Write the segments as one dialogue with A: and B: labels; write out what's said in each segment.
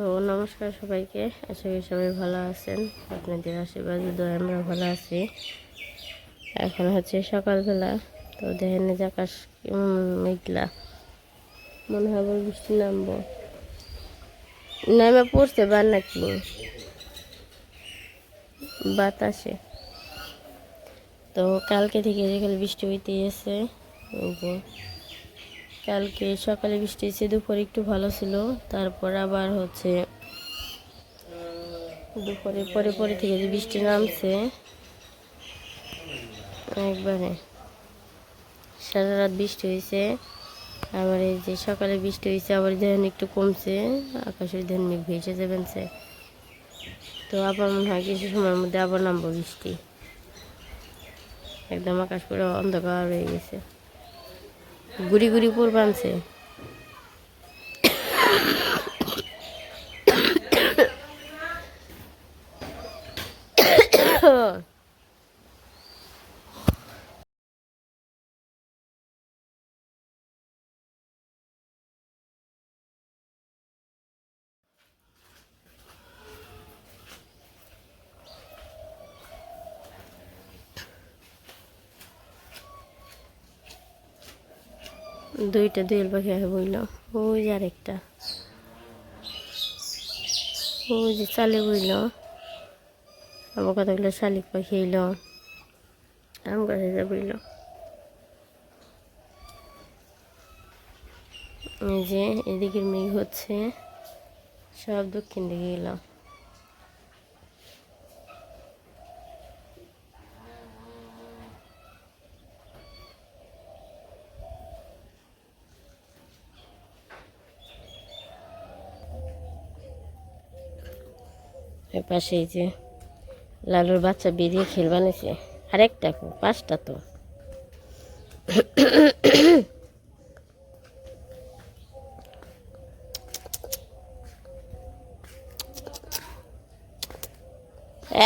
A: তো নমস্কার সবাইকে। আশা করি সবাই ভালো আছেন। আপনাদের আশীর্বাদ দয় আমরা ভালো আছি। এখন হচ্ছে সকালবেলা। তো দেখেন যে আকাশ মেঘলা। মনে হয় বৃষ্টি নামবো। নেমে পড়ছে বার নাকি? বাতাসে। তো কালকে থেকে যেখানে বৃষ্টি হইতে এই যে কালকে সকালে বৃষ্টি হয়েছে, দুপুরে একটু ভালো ছিল, তারপর আবার হচ্ছে দুপুরে, পরে পরে থেকে যে বৃষ্টি নামছে, একবারে সারা রাত বৃষ্টি হয়েছে, আবার এই যে সকালে বৃষ্টি হয়েছে, আবার দেখেন একটু কমছে, আকাশের দেখেন মেঘ ভেসে যাবেনছে তো আবার মনে হয় কিছু সময়ের মধ্যে আবার নামবো বৃষ্টি। একদম আকাশ পুরো অন্ধকার হয়ে গেছে। গুড়ি গুড়ি পুর বানছে দুইটা দুয়েল পাখি আছে বইল। ওই যে আরেকটা। ওই যে চালে বইল। আমার কতগুলো শালিক পাখি এলো আম গাছে যা বইল। এই যে এদিকের মেঘ হচ্ছে। সব দক্ষিণ দিকে গেল। পাশে এই যে লালুর বাচ্চা বেরিয়ে খেল বানিয়েছে আরেকটা পাঁচটা তো।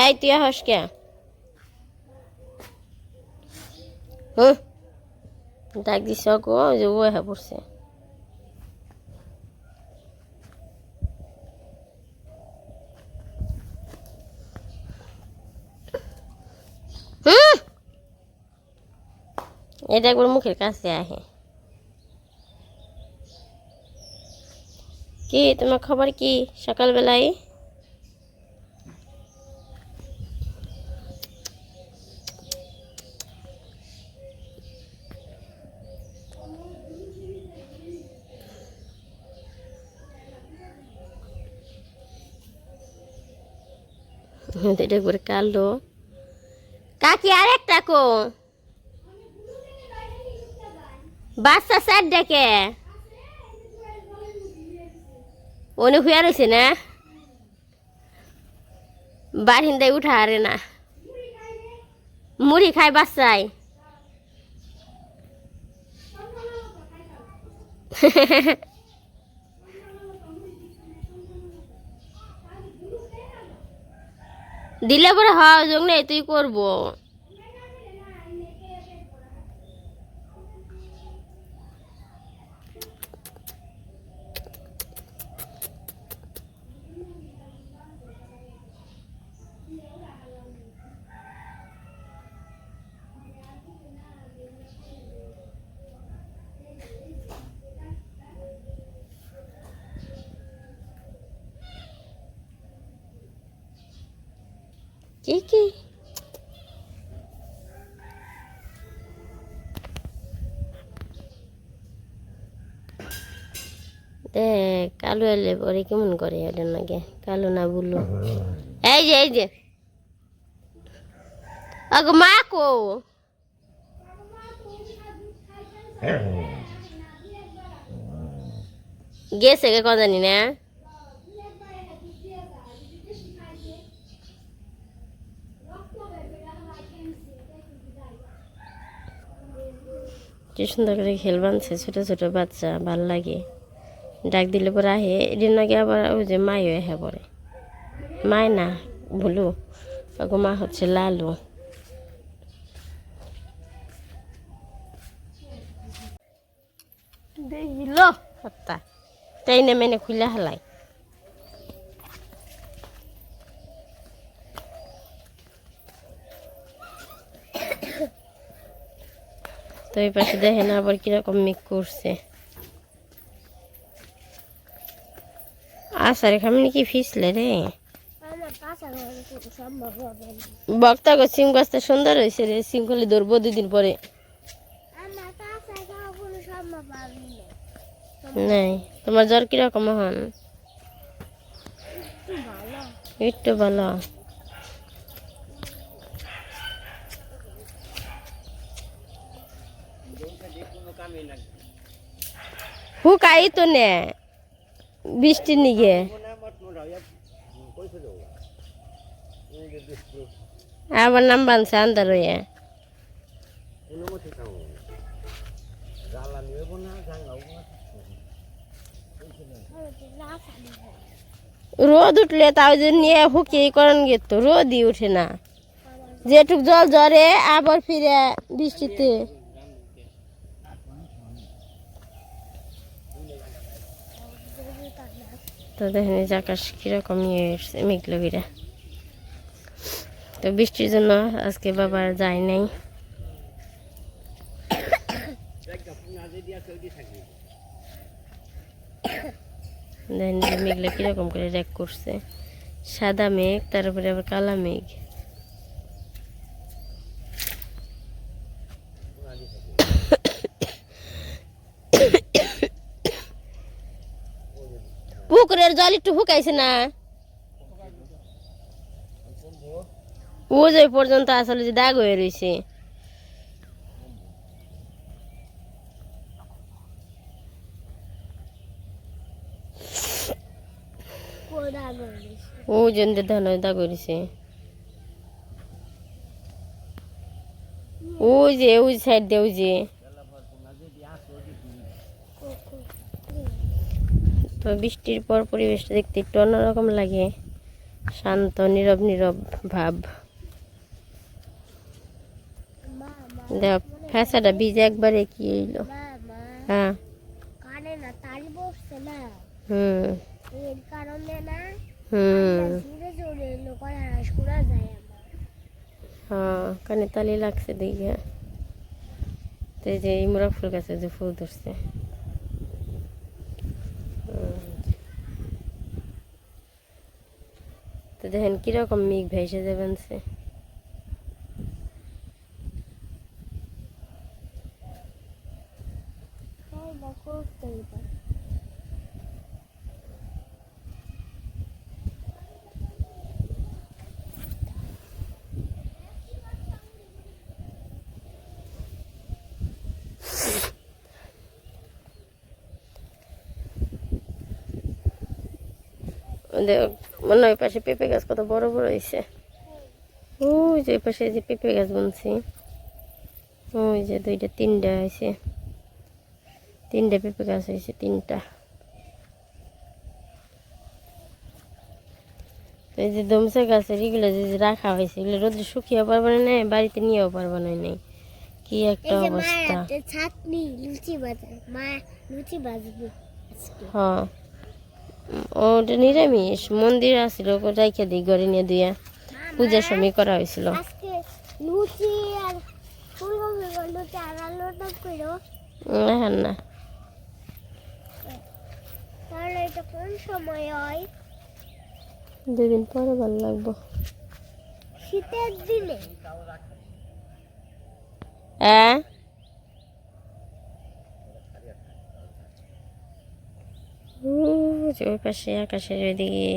A: এই, তুই হস কে? হুম ডাক দিছ গো যে ও হ্যাঁ পড়ছে। এটা একবার মুখের কাছে আহে। কি, তোমার খবর কি সকালবেলায়? এটা করে কালো। কাকি আর একটা কো। বাচ্চা স্যার ডেকে উনি হুয়া রয়েছে না? বারিন্দায় উঠা আরে না। মুড়ি খায় বাচ্চায়। দিলে পরে হয় জন্য তুই করব। কি কি দেখ কালো এলে পরে কেমন করে এটা নাকি? কালো না বুলো? এই যে এই যে। আগো মা কো? গেছে কে কথা জানি না? কি সুন্দর করে খেল বানছে ছোট ছোট বাচ্চা ভালো লাগে। ডাক দিলে পরে আহে এদিন নাকি আবার ওই যে মাইও আহে পরে। মায় না ভুলু ওগো মা হচ্ছে লালু। দেখিল সপ্তাহ তাই নেমে খুলে হালাই। তো এই পাশে দেখেন আবার কীরকম মেঘ করছে। আসার খামনি কি ফিসলে রে? বক্তা গো সিম গাছটা সুন্দর হয়েছে রে, সিম খালি ধরবো দুদিন পরে। নাই, তোমার জ্বর কীরকম হন
B: একটু ভালো।
A: হুকাই তো নে, বৃষ্টি নিগে। আবার নাম বানছে আন্দার হয়ে রোদ উঠলে তাও যে নিয়ে হুকিয়ে করেন গেত রোদই উঠে না। যেটুক জল জ্বরে আবার ফিরে বৃষ্টিতে। তো দেখেন যে আকাশ কীরকম ইয়ে এসছে মেঘলো গিরা তো বৃষ্টির জন্য আজকে বাবার যায় নাই। দেখেন মেঘলা কীরকম করে র্যাক করছে। সাদা মেঘ, তারপরে আবার কালা মেঘ। পুকুরের জল একটু হুকাইছে না। ও যে পর্যন্ত আসলে যে দাগ হয়ে রয়েছে ও যে ওই সাইড দিয়ে ওই যে। তো বৃষ্টির পর পরিবেশটা দেখতে একটু অন্যরকম লাগে। শান্ত, নীরব নীরব ভাব। দেখ, ফ্যাসাটা ভিজে একবারে কি
B: মা
A: হ্যাঁ। হুম। হ্যাঁ কানে তালি লাগছে দেখে। তো যে ইমরা ফুল গাছে যে ফুল ধরছে। তো দেখেন কীরকম মেঘ ভেসে যাবেন সে মনে হয় ওই পাশে পেঁপে গাছ কত বড় বড় হয়েছে ওই যে পাশে যে পেঁপে গাছ বুনছি। ওই যে দুইটা তিনটা হয়েছে তিনটা পেঁপে গাছ হয়েছে তিনটা। এই যে দমসা গাছের এগুলো যে রাখা হয়েছে এগুলো রোদ্রে শুকিয়ে পারবে না বাড়িতে নিয়েও পারবে না নেই কি একটা অবস্থা।
B: হাতে ছাতনি লুচি বাজার মা লুচি বাজবে
A: হ্যাঁ। ওটা নিরামিষ। মন্দির আসছিল ওটা রেখে দিই ঘরে নিয়ে দিয়ে পূজার সময় করা হয়েছিল। না
B: হয়?
A: দুদিন পরে ভালো লাগবো।
B: শীতের দিনে।
A: হ্যাঁ? যে ওই পাশে আকাশের ওইদিকে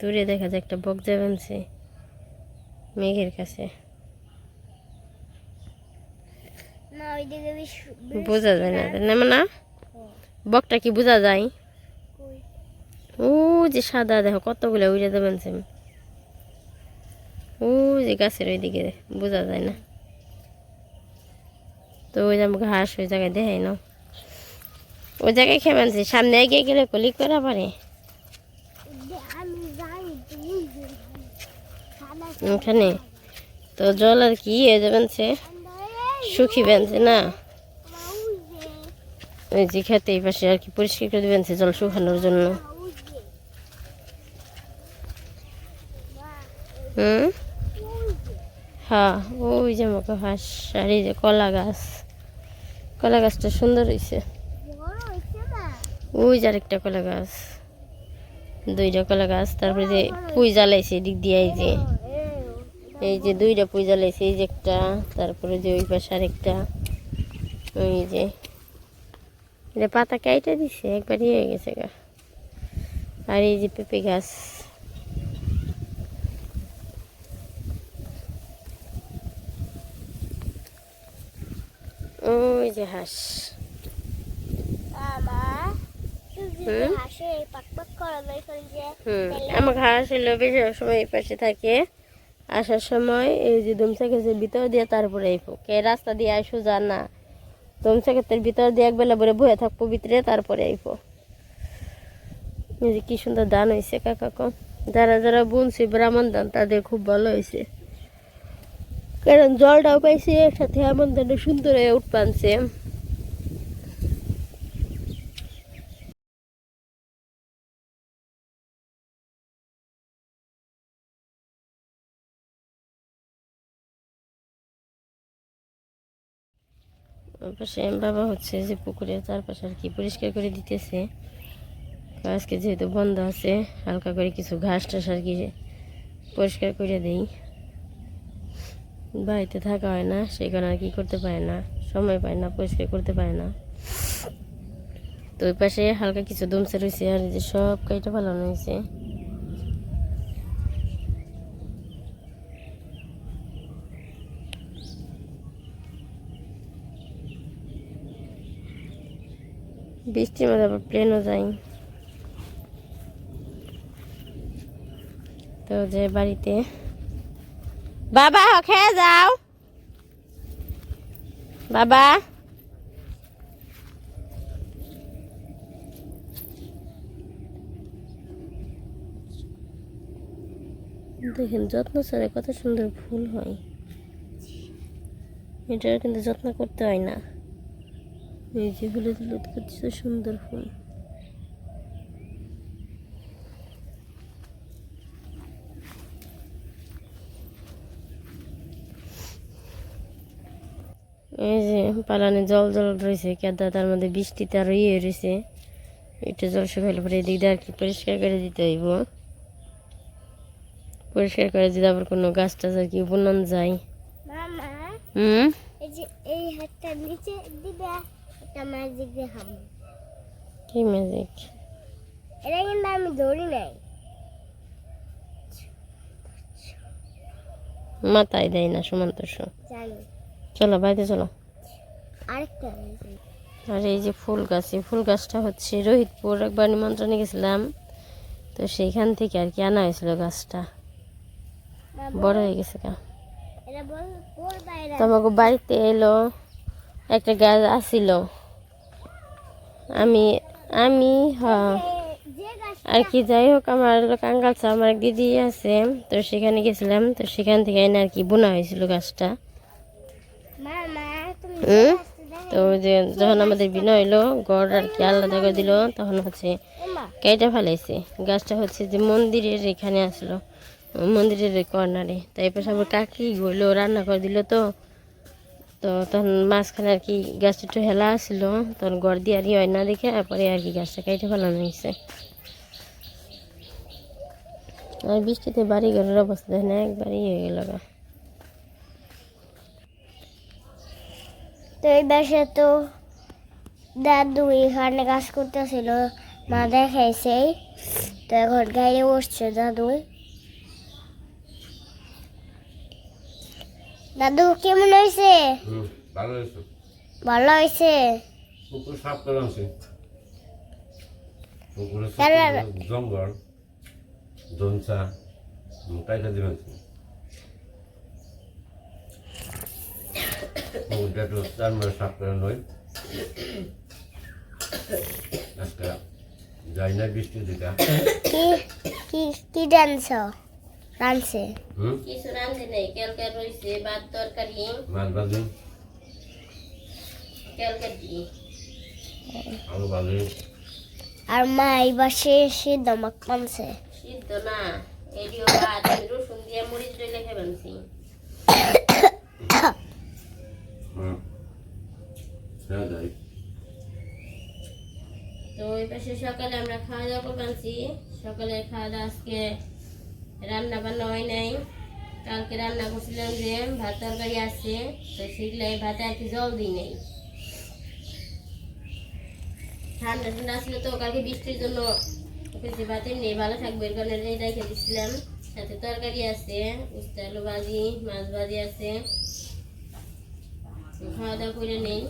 A: দূরে দেখা যায় একটা বক যাবেনছে মেঘের কাছে। বোঝা যায় না তাই না না বকটা কি বোঝা যায়? ও যে সাদা দেখো কতগুলো উড়ে দেবেন সেম ও যে গাছের ওইদিকে বোঝা যায় না। তো ওই যে ঘাস ওই জায়গায় দেখাই না ওই জায়গায় খেয়ে মানছি সামনে এগিয়ে গেলে কলি করা পারে ওখানে তো জল আর কি হয়ে যাবেন সে শুকি বেনছে না? ওই যে খেতে এই পাশে আর কি পরিষ্কার করে দেবেন জল শুকানোর জন্য। হুম? হ্যাঁ ওই যে আমাকে হাঁস আর এই যে কলা গাছ। কলা গাছটা সুন্দর হয়েছে ওই যে আরেকটা কলা গাছ। দুইটা কলা গাছ, তারপরে যে পুই জ্বালাইছে এদিক দিয়ে যে। এই যে দুইটা পুই জ্বালাইছে, এই যে একটা, তারপরে যে ওই পাশে আরেকটা। ওই যে। পাতা কাইটা দিছে, একবারই হয়ে গেছে গা। আর এই যে পেঁপে গাছ। ওই যে হাঁস।
B: আমার
A: ঘাস বেশিরভাগ সময় এই পাশে থাকে। আসার সময় এই যে দুমসা গাছের ভিতর দিয়ে তারপরে আইফো কে রাস্তা দিয়ে আইসো যা না। দুমসা গাছের ভিতর দিয়ে একবেলা ভরে বয়ে থাকব ভিতরে তারপরে আইফো এই যে কি সুন্দর ধান হয়েছে কাকা কম যারা যারা বুনছে ব্রাহ্মণ ধান তাদের খুব ভালো হয়েছে কারণ জলটাও পাইছে একসাথে এমন ধানে সুন্দর হয়ে উঠপানছে। পাশে বাবা হচ্ছে যে পুকুরের চারপাশে আর কি পরিষ্কার করে দিতেছে। আজকে যেহেতু বন্ধ আছে, হালকা করে কিছু ঘাস টাস আর কি পরিষ্কার করে দেই। বাড়িতে থাকা হয় না কারণে আর কি করতে পারে না, সময় পায় না, পরিষ্কার করতে পারে না। তো ওই পাশে হালকা কিছু দমসে রয়েছে আর যে সব কাইটা ফালানো হয়েছে। বৃষ্টির মধ্যে আবার প্লেনও যাই। তো যে বাড়িতে। বাবা, খেয়ে যাও। বাবা। দেখেন, যত্ন ছাড়া কত সুন্দর ফুল হয়। এটার কিন্তু যত্ন করতে হয় না। এই যে হলুদ হলুদ করছে সুন্দর ফুল। এই যে পালানে জল জল রয়েছে কেদা তার মধ্যে বৃষ্টিতে আরও ইয়ে রয়েছে। একটু জল শুকাইলে পরে এদিক দিয়ে আর কি পরিষ্কার করে দিতে হইব। পরিষ্কার করে দিলে আবার কোনো গাছ টাছ আর কি বুনন যায়। হুম?
B: এই হাতটা নিচে দিবে। একটা ম্যাজিক দেখাবো
A: কি ম্যাজিক
B: এটা কিন্তু আমি ধরি নাই।
A: মাথায় দেয় না সমান তো
B: জানি।
A: চলো বাড়িতে চলো।
B: আরেকটা
A: আর এই যে ফুল গাছ এই ফুল গাছটা হচ্ছে রোহিতপুর একবার নিমন্ত্রণে গেছিলাম। তো সেইখান থেকে আর কি আনা হয়েছিল গাছটা। বড়। হয়ে গেছে গা।
B: এটা বল বল বাইরে
A: তো আমাকে বাড়িতে এলো একটা গাছ আসিল। আমি আমি হ্যাঁ আর কি যাই হোক আমার কাঙ্গালসা আমার এক দিদি আছে তো সেখানে গেছিলাম তো সেখান থেকে এনে আর কি বোনা হয়েছিল গাছটা? তো যে যখন আমাদের বিনয় হইল গড় আর কি আলাদা করে দিল তখন হচ্ছে কেটে ফেলাইছে। গাছটা হচ্ছে যে মন্দিরের এখানে আসলো মন্দিরের কর্নারে। তাই পাশে আবার কাকি গইলো রান্না করে দিল তো তো তখন মাঝখানে আর কি গাছটা একটু হেলা আসছিল তখন গড় দিয়ে আর ই হয় না দেখে তারপরে আর কি গাছটা কেটে ফেলানো হয়েছে। আর বৃষ্টিতে বাড়ি ঘরের অবস্থা না একবারই হয়ে গেল
B: তো এই বাসে তো দাদু এখানে কাজ করতেছিল, মা দেখাইছে। তো এখন গাড়ি বসছে দাদু দাদু কেমন হয়েছে?
C: হুম, ভালো হয়েছে।
B: ভালো হয়েছে?
C: পুকুর সাফ করা আছে? পুকুরে জঙ্গল পুকুরটা একটু চার মাস সাফ করে নয়। আজকে যাই না বৃষ্টি দিকা।
B: কি কি কি রানছে
A: কিছু রাঁধে নেই ক্যালকা রয়েছে ভাত তরকারি।
C: মাছ ভাজি?
A: ক্যালকা দিয়ে
C: আলু ভাজি?
B: আর মা এই বাসে এসে দমক পানছে
A: সিদ্ধ না এডিও ভাত রসুন দিয়ে মরিচ দিয়ে লেখে বানছি।
C: হুম হ্যাঁ
A: তো ওই পাশে সকালে আমরা খাওয়া দাওয়া করে আনছি। সকালে খাওয়া দাওয়া আজকে রান্না বান্না হয় নাই। কালকে রান্না করছিলাম যে ভাত তরকারি আছে, তো সেগুলাই ভাতে আর কি জল দিই নেই। ঠান্ডা ঠান্ডা আসলে তো, কালকে বৃষ্টির জন্য বেশি ভাতে নেই, ভালো থাকবে এর কারণে রেখে দিচ্ছিলাম সাথে তরকারি আছে, উস্তা আলু ভাজি, মাছ ভাজি আছে। খাওয়া দাওয়া করে নেই।